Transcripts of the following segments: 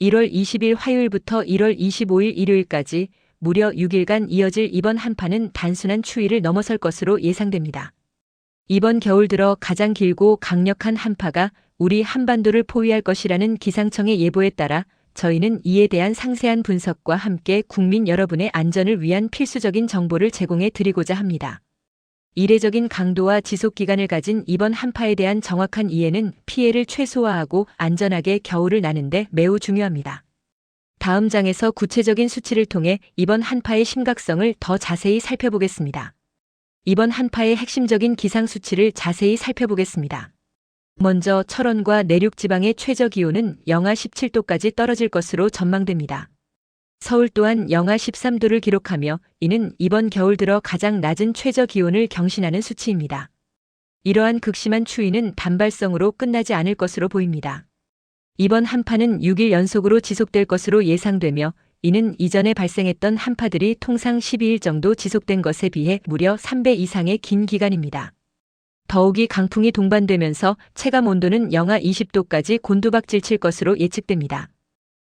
1월 20일 화요일부터 1월 25일 일요일까지 무려 6일간 이어질 이번 한파는 단순한 추위를 넘어설 것으로 예상됩니다. 이번 겨울 들어 가장 길고 강력한 한파가 우리 한반도를 포위할 것이라는 기상청의 예보에 따라 저희는 이에 대한 상세한 분석과 함께 국민 여러분의 안전을 위한 필수적인 정보를 제공해 드리고자 합니다. 이례적인 강도와 지속 기간을 가진 이번 한파에 대한 정확한 이해는 피해를 최소화하고 안전하게 겨울을 나는데 매우 중요합니다. 다음 장에서 구체적인 수치를 통해 이번 한파의 심각성을 더 자세히 살펴보겠습니다. 이번 한파의 핵심적인 기상 수치를 자세히 살펴보겠습니다. 먼저 철원과 내륙 지방의 최저 기온은 영하 17도까지 떨어질 것으로 전망됩니다. 서울 또한 영하 13도를 기록하며 이는 이번 겨울 들어 가장 낮은 최저 기온을 경신하는 수치입니다. 이러한 극심한 추위는 단발성으로 끝나지 않을 것으로 보입니다. 이번 한파는 6일 연속으로 지속될 것으로 예상되며 이는 이전에 발생했던 한파들이 통상 12일 정도 지속된 것에 비해 무려 3배 이상의 긴 기간입니다. 더욱이 강풍이 동반되면서 체감 온도는 영하 20도까지 곤두박질 칠 것으로 예측됩니다.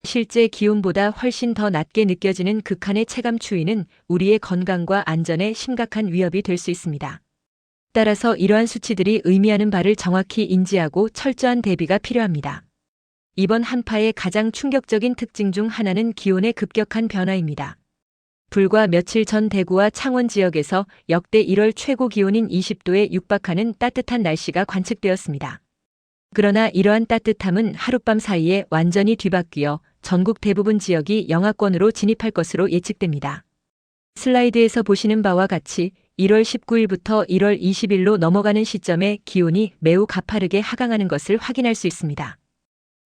실제 기온보다 훨씬 더 낮게 느껴지는 극한의 체감 추위는 우리의 건강과 안전에 심각한 위협이 될 수 있습니다. 따라서 이러한 수치들이 의미하는 바를 정확히 인지하고 철저한 대비가 필요합니다. 이번 한파의 가장 충격적인 특징 중 하나는 기온의 급격한 변화입니다. 불과 며칠 전 대구와 창원 지역에서 역대 1월 최고 기온인 20도에 육박하는 따뜻한 날씨가 관측되었습니다. 그러나 이러한 따뜻함은 하룻밤 사이에 완전히 뒤바뀌어 전국 대부분 지역이 영하권으로 진입할 것으로 예측됩니다. 슬라이드에서 보시는 바와 같이 1월 19일부터 1월 20일로 넘어가는 시점에 기온이 매우 가파르게 하강하는 것을 확인할 수 있습니다.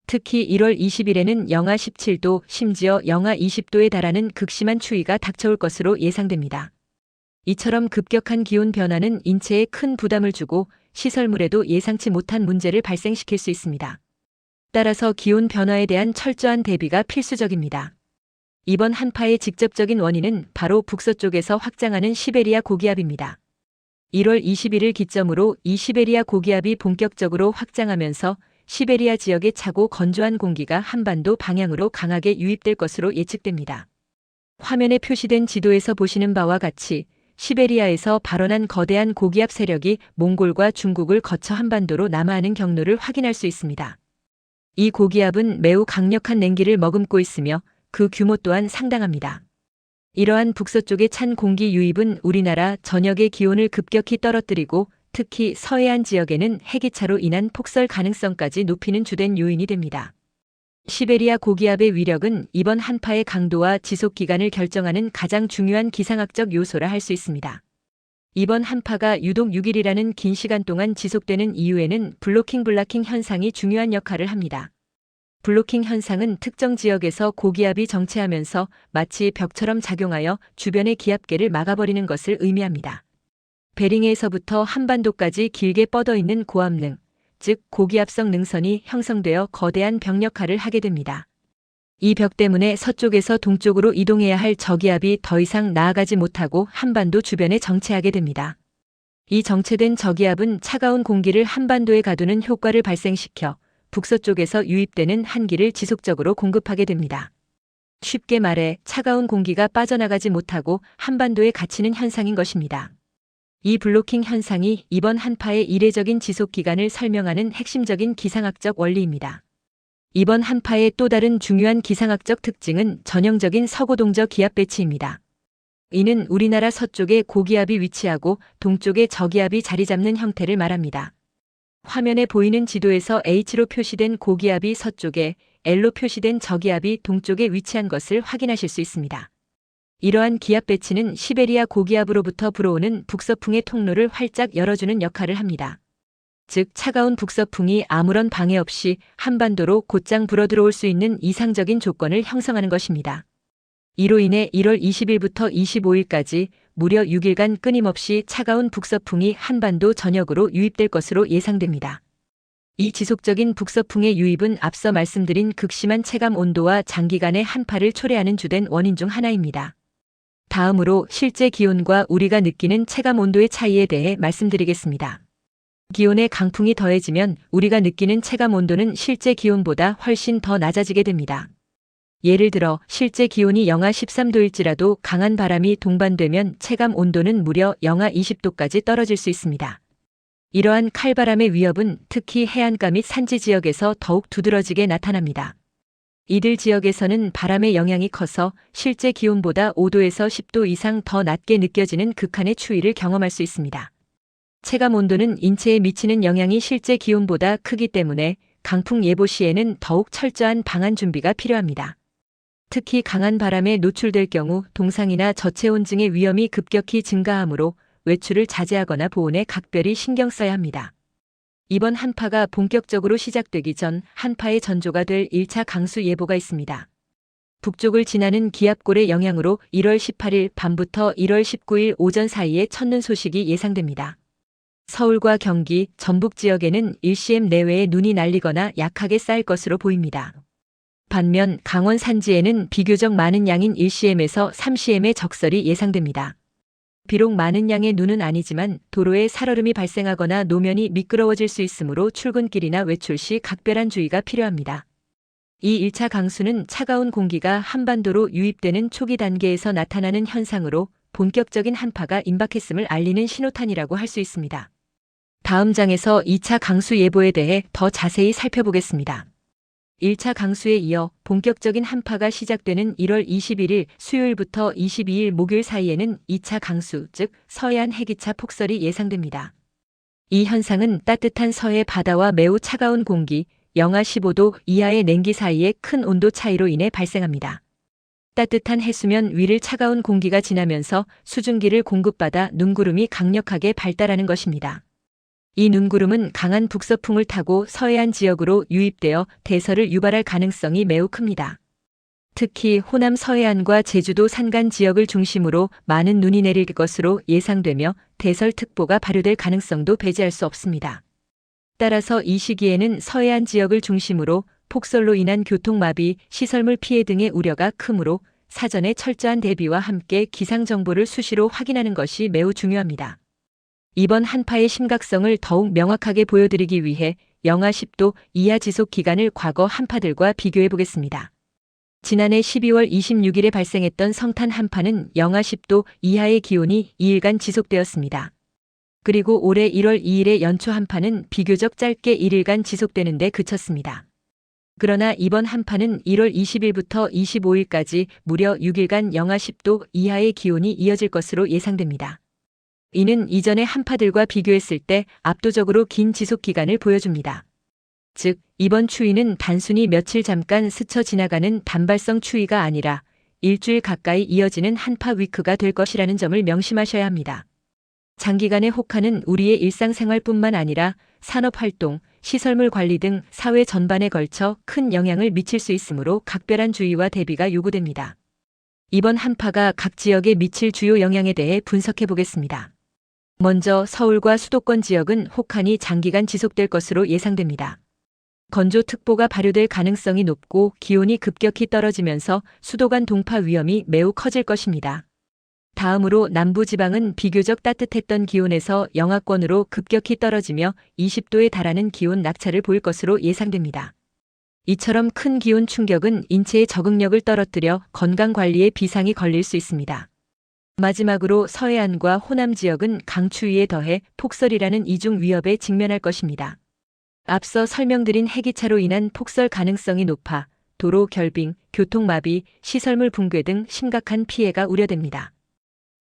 특히 1월 20일에는 영하 17도, 심지어 영하 20도에 달하는 극심한 추위가 닥쳐올 것으로 예상됩니다. 이처럼 급격한 기온 변화는 인체에 큰 부담을 주고 시설물에도 예상치 못한 문제를 발생시킬 수 있습니다. 따라서 기온 변화에 대한 철저한 대비가 필수적입니다. 이번 한파의 직접적인 원인은 바로 북서쪽에서 확장하는 시베리아 고기압입니다. 1월 21일 기점으로 이 시베리아 고기압이 본격적으로 확장하면서 시베리아 지역의 차고 건조한 공기가 한반도 방향으로 강하게 유입될 것으로 예측됩니다. 화면에 표시된 지도에서 보시는 바와 같이 시베리아에서 발원한 거대한 고기압 세력이 몽골과 중국을 거쳐 한반도로 남하하는 경로를 확인할 수 있습니다. 이 고기압은 매우 강력한 냉기를 머금고 있으며 그 규모 또한 상당합니다. 이러한 북서쪽의 찬 공기 유입은 우리나라 전역의 기온을 급격히 떨어뜨리고 특히 서해안 지역에는 해기차로 인한 폭설 가능성까지 높이는 주된 요인이 됩니다. 시베리아 고기압의 위력은 이번 한파의 강도와 지속 기간을 결정하는 가장 중요한 기상학적 요소라 할 수 있습니다. 이번 한파가 유독 6일이라는 긴 시간 동안 지속되는 이유에는 블로킹 블라킹 현상이 중요한 역할을 합니다. 블로킹 현상은 특정 지역에서 고기압이 정체하면서 마치 벽처럼 작용하여 주변의 기압계를 막아버리는 것을 의미합니다. 베링에서부터 한반도까지 길게 뻗어 있는 고압능, 즉 고기압성 능선이 형성되어 거대한 벽 역할을 하게 됩니다. 이 벽 때문에 서쪽에서 동쪽으로 이동해야 할 저기압이 더 이상 나아가지 못하고 한반도 주변에 정체하게 됩니다. 이 정체된 저기압은 차가운 공기를 한반도에 가두는 효과를 발생시켜 북서쪽에서 유입되는 한기를 지속적으로 공급하게 됩니다. 쉽게 말해 차가운 공기가 빠져나가지 못하고 한반도에 갇히는 현상인 것입니다. 이 블로킹 현상이 이번 한파의 이례적인 지속 기간을 설명하는 핵심적인 기상학적 원리입니다. 이번 한파의 또 다른 중요한 기상학적 특징은 전형적인 서고동적 기압 배치입니다. 이는 우리나라 서쪽에 고기압이 위치하고 동쪽에 저기압이 자리 잡는 형태를 말합니다. 화면에 보이는 지도에서 H로 표시된 고기압이 서쪽에 L로 표시된 저기압이 동쪽에 위치한 것을 확인하실 수 있습니다. 이러한 기압 배치는 시베리아 고기압으로부터 불어오는 북서풍의 통로를 활짝 열어주는 역할을 합니다. 즉 차가운 북서풍이 아무런 방해 없이 한반도로 곧장 불어들어올 수 있는 이상적인 조건을 형성하는 것입니다. 이로 인해 1월 20일부터 25일까지 무려 6일간 끊임없이 차가운 북서풍이 한반도 전역으로 유입될 것으로 예상됩니다. 이 지속적인 북서풍의 유입은 앞서 말씀드린 극심한 체감 온도와 장기간의 한파를 초래하는 주된 원인 중 하나입니다. 다음으로 실제 기온과 우리가 느끼는 체감 온도의 차이에 대해 말씀드리겠습니다. 기온의 강풍이 더해지면 우리가 느끼는 체감 온도는 실제 기온보다 훨씬 더 낮아지게 됩니다. 예를 들어 실제 기온이 영하 13도일지라도 강한 바람이 동반되면 체감 온도는 무려 영하 20도까지 떨어질 수 있습니다. 이러한 칼바람의 위협은 특히 해안가 및 산지 지역에서 더욱 두드러지게 나타납니다. 이들 지역에서는 바람의 영향이 커서 실제 기온보다 5도에서 10도 이상 더 낮게 느껴지는 극한의 추위를 경험할 수 있습니다. 체감 온도는 인체에 미치는 영향이 실제 기온보다 크기 때문에 강풍 예보 시에는 더욱 철저한 방안 준비가 필요합니다. 특히 강한 바람에 노출될 경우 동상이나 저체온 증의 위험이 급격히 증가하므로 외출을 자제하거나 보온에 각별히 신경 써야 합니다. 이번 한파가 본격적으로 시작되기 전 한파의 전조가 될 1차 강수 예보가 있습니다. 북쪽을 지나는 기압골의 영향으로 1월 18일 밤부터 1월 19일 오전 사이에 첫눈 소식이 예상됩니다. 서울과 경기, 전북 지역에는 1cm 내외의 눈이 날리거나 약하게 쌓일 것으로 보입니다. 반면 강원 산지에는 비교적 많은 양인 1cm에서 3cm의 적설이 예상됩니다. 비록 많은 양의 눈은 아니지만 도로에 살얼음이 발생하거나 노면이 미끄러워질 수 있으므로 출근길이나 외출 시 각별한 주의가 필요합니다. 이 1차 강수는 차가운 공기가 한반도로 유입되는 초기 단계에서 나타나는 현상으로 본격적인 한파가 임박했음을 알리는 신호탄이라고 할 수 있습니다. 다음 장에서 2차 강수 예보에 대해 더 자세히 살펴보겠습니다. 1차 강수에 이어 본격적인 한파가 시작되는 1월 21일 수요일부터 22일 목요일 사이에는 2차 강수, 즉 서해안 해기차 폭설이 예상됩니다. 이 현상은 따뜻한 서해 바다와 매우 차가운 공기, 영하 15도 이하의 냉기 사이의 큰 온도 차이로 인해 발생합니다. 따뜻한 해수면 위를 차가운 공기가 지나면서 수증기를 공급받아 눈구름이 강력하게 발달하는 것입니다. 이 눈구름은 강한 북서풍을 타고 서해안 지역으로 유입되어 대설을 유발할 가능성이 매우 큽니다. 특히 호남 서해안과 제주도 산간 지역을 중심으로 많은 눈이 내릴 것으로 예상되며 대설특보가 발효될 가능성도 배제할 수 없습니다. 따라서 이 시기에는 서해안 지역을 중심으로 폭설로 인한 교통마비, 시설물 피해 등의 우려가 크므로 사전에 철저한 대비와 함께 기상 정보를 수시로 확인하는 것이 매우 중요합니다. 이번 한파의 심각성을 더욱 명확하게 보여드리기 위해 영하 10도 이하 지속 기간을 과거 한파들과 비교해 보겠습니다. 지난해 12월 26일에 발생했던 성탄 한파는 영하 10도 이하의 기온이 2일간 지속되었습니다. 그리고 올해 1월 2일의 연초 한파는 비교적 짧게 1일간 지속되는 데 그쳤습니다. 그러나 이번 한파는 1월 20일부터 25일까지 무려 6일간 영하 10도 이하의 기온이 이어질 것으로 예상됩니다. 이는 이전의 한파들과 비교했을 때 압도적으로 긴 지속 기간을 보여줍니다. 즉, 이번 추위는 단순히 며칠 잠깐 스쳐 지나가는 단발성 추위가 아니라 일주일 가까이 이어지는 한파 위크가 될 것이라는 점을 명심하셔야 합니다. 장기간의 혹한은 우리의 일상생활뿐만 아니라 산업활동, 시설물 관리 등 사회 전반에 걸쳐 큰 영향을 미칠 수 있으므로 각별한 주의와 대비가 요구됩니다. 이번 한파가 각 지역에 미칠 주요 영향에 대해 분석해 보겠습니다. 먼저 서울과 수도권 지역은 혹한이 장기간 지속될 것으로 예상됩니다. 건조특보가 발효될 가능성이 높고 기온이 급격히 떨어지면서 수도 간 동파 위험이 매우 커질 것입니다. 다음으로 남부지방은 비교적 따뜻했던 기온에서 영하권으로 급격히 떨어지며 20도에 달하는 기온 낙차를 보일 것으로 예상됩니다. 이처럼 큰 기온 충격은 인체의 적응력을 떨어뜨려 건강관리에 비상이 걸릴 수 있습니다. 마지막으로 서해안과 호남 지역은 강추위에 더해 폭설이라는 이중 위협에 직면할 것입니다. 앞서 설명드린 해기차로 인한 폭설 가능성이 높아 도로 결빙, 교통마비, 시설물 붕괴 등 심각한 피해가 우려됩니다.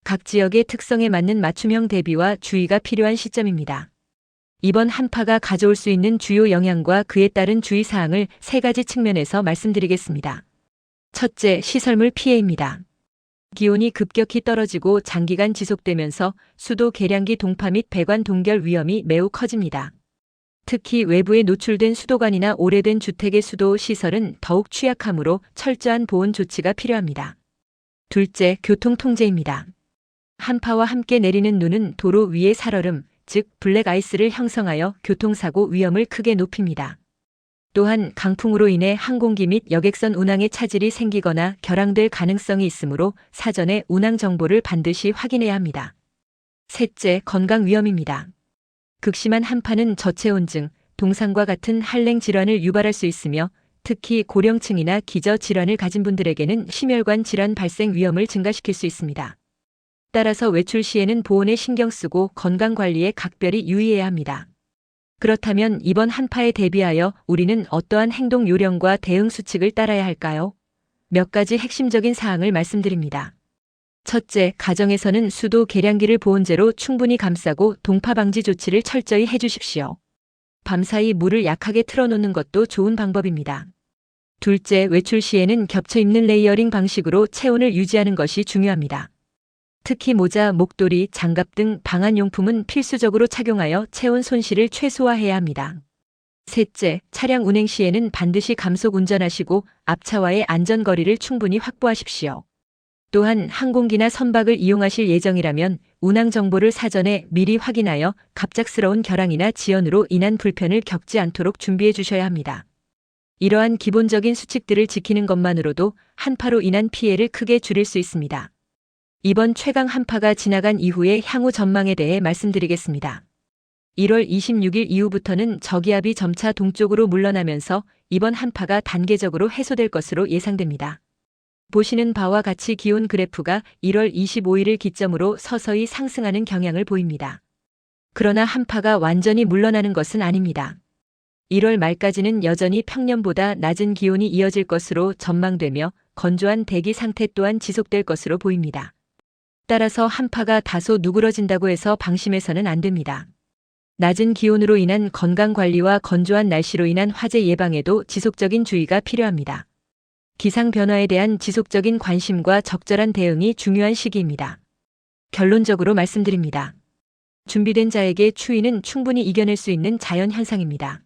각 지역의 특성에 맞는 맞춤형 대비와 주의가 필요한 시점입니다. 이번 한파가 가져올 수 있는 주요 영향과 그에 따른 주의사항을 세 가지 측면에서 말씀드리겠습니다. 첫째, 시설물 피해입니다. 기온이 급격히 떨어지고 장기간 지속되면서 수도 계량기 동파 및 배관 동결 위험이 매우 커집니다. 특히 외부에 노출된 수도관이나 오래된 주택의 수도 시설은 더욱 취약하므로 철저한 보온 조치가 필요합니다. 둘째, 교통 통제입니다. 한파와 함께 내리는 눈은 도로 위의 살얼음, 즉 블랙 아이스를 형성하여 교통사고 위험을 크게 높입니다. 또한 강풍으로 인해 항공기 및 여객선 운항에 차질이 생기거나 결항될 가능성이 있으므로 사전에 운항 정보를 반드시 확인해야 합니다. 셋째, 건강 위험입니다. 극심한 한파는 저체온증, 동상과 같은 한랭 질환을 유발할 수 있으며 특히 고령층이나 기저 질환을 가진 분들에게는 심혈관 질환 발생 위험을 증가시킬 수 있습니다. 따라서 외출 시에는 보온에 신경 쓰고 건강 관리에 각별히 유의해야 합니다. 그렇다면 이번 한파에 대비하여 우리는 어떠한 행동 요령과 대응 수칙을 따라야 할까요? 몇 가지 핵심적인 사항을 말씀드립니다. 첫째, 가정에서는 수도 계량기를 보온재로 충분히 감싸고 동파 방지 조치를 철저히 해주십시오. 밤사이 물을 약하게 틀어놓는 것도 좋은 방법입니다. 둘째, 외출 시에는 겹쳐 입는 레이어링 방식으로 체온을 유지하는 것이 중요합니다. 특히 모자, 목도리, 장갑 등 방한용품은 필수적으로 착용하여 체온 손실을 최소화해야 합니다. 셋째, 차량 운행 시에는 반드시 감속 운전하시고 앞차와의 안전거리를 충분히 확보하십시오. 또한 항공기나 선박을 이용하실 예정이라면 운항 정보를 사전에 미리 확인하여 갑작스러운 결항이나 지연으로 인한 불편을 겪지 않도록 준비해 주셔야 합니다. 이러한 기본적인 수칙들을 지키는 것만으로도 한파로 인한 피해를 크게 줄일 수 있습니다. 이번 최강 한파가 지나간 이후의 향후 전망에 대해 말씀드리겠습니다. 1월 26일 이후부터는 저기압이 점차 동쪽으로 물러나면서 이번 한파가 단계적으로 해소될 것으로 예상됩니다. 보시는 바와 같이 기온 그래프가 1월 25일을 기점으로 서서히 상승하는 경향을 보입니다. 그러나 한파가 완전히 물러나는 것은 아닙니다. 1월 말까지는 여전히 평년보다 낮은 기온이 이어질 것으로 전망되며 건조한 대기 상태 또한 지속될 것으로 보입니다. 따라서 한파가 다소 누그러진다고 해서 방심해서는 안 됩니다. 낮은 기온으로 인한 건강 관리와 건조한 날씨로 인한 화재 예방에도 지속적인 주의가 필요합니다. 기상 변화에 대한 지속적인 관심과 적절한 대응이 중요한 시기입니다. 결론적으로 말씀드립니다. 준비된 자에게 추위는 충분히 이겨낼 수 있는 자연 현상입니다.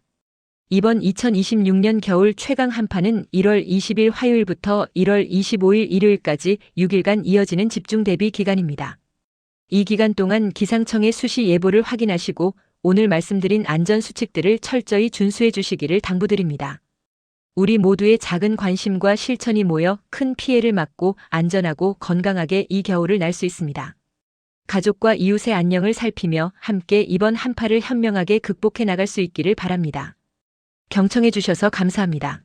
이번 2026년 겨울 최강 한파는 1월 20일 화요일부터 1월 25일 일요일까지 6일간 이어지는 집중 대비 기간입니다. 이 기간 동안 기상청의 수시 예보를 확인하시고 오늘 말씀드린 안전 수칙들을 철저히 준수해 주시기를 당부드립니다. 우리 모두의 작은 관심과 실천이 모여 큰 피해를 막고 안전하고 건강하게 이 겨울을 날 수 있습니다. 가족과 이웃의 안녕을 살피며 함께 이번 한파를 현명하게 극복해 나갈 수 있기를 바랍니다. 경청해 주셔서 감사합니다.